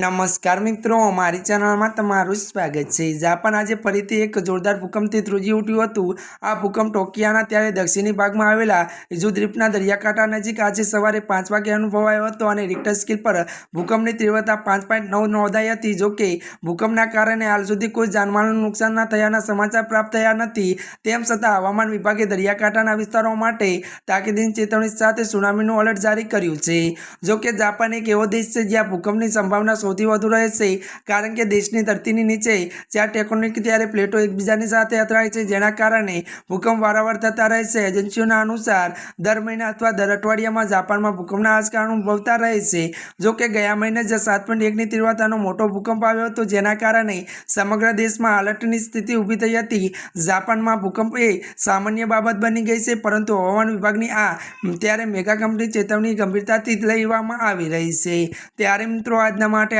નમસ્કાર મિત્રો અમારી ચેનલમાં તમારું સ્વાગત છે. જાપાન આજે ફરીથી એક જોરદાર ભૂકંપથી ધ્રુજી ઉઠ્યું હતું. આ ભૂકંપ ટોકિયાના ત્યારે દક્ષિણી ભાગમાં આવેલા દ્વીપના દરિયાકાંઠા નજીક આજે સવારે પાંચ વાગે અનુભવાયો હતો અને રિક્ટર સ્કેલ પર ભૂકંપની તીવ્રતા પાંચ પોઈન્ટ નવ નોંધાઈ હતી. જોકે ભૂકંપના કારણે હાલ સુધી કોઈ જાનમાલનું નુકસાન ન થયાના સમાચાર પ્રાપ્ત થયા નથી. તેમ છતાં હવામાન વિભાગે દરિયાકાંઠાના વિસ્તારો માટે તાકીદની ચેતવણી સાથે સુનામીનું એલર્ટ જારી કર્યું છે. જોકે જાપાન એક એવો દેશ છે જ્યાં ભૂકંપની સંભાવના સૌથી વધુ રહેશે કારણ કે દેશની ધરતીની નીચે જ્યાં ટેકોનિક ત્યારે પ્લેટો એકબીજાની સાથે અથડાય છે, જેના કારણે ભૂકંપ વારંવાર થતા રહે છે. એજન્સીઓના અનુસાર, દર મહિના અથવા દર અઠવાડિયામાં જાપાનમાં ભૂકંપના આંચકા અનુભવતા રહે છે. જો કે ગયા મહિને જ સાત પોઈન્ટ એકની તીવ્રતાનો મોટો ભૂકંપ આવ્યો હતો, જેના કારણે સમગ્ર દેશમાં અલર્ટની સ્થિતિ ઊભી થઈ હતી. જાપાનમાં ભૂકંપ એ સામાન્ય બાબત બની ગઈ છે, પરંતુ હવામાન વિભાગની આ, ત્યારે મેગા કંપની ચેતવણી ગંભીરતાથી લેવામાં આવી રહી છે. ત્યારે મિત્રો, આજના માટે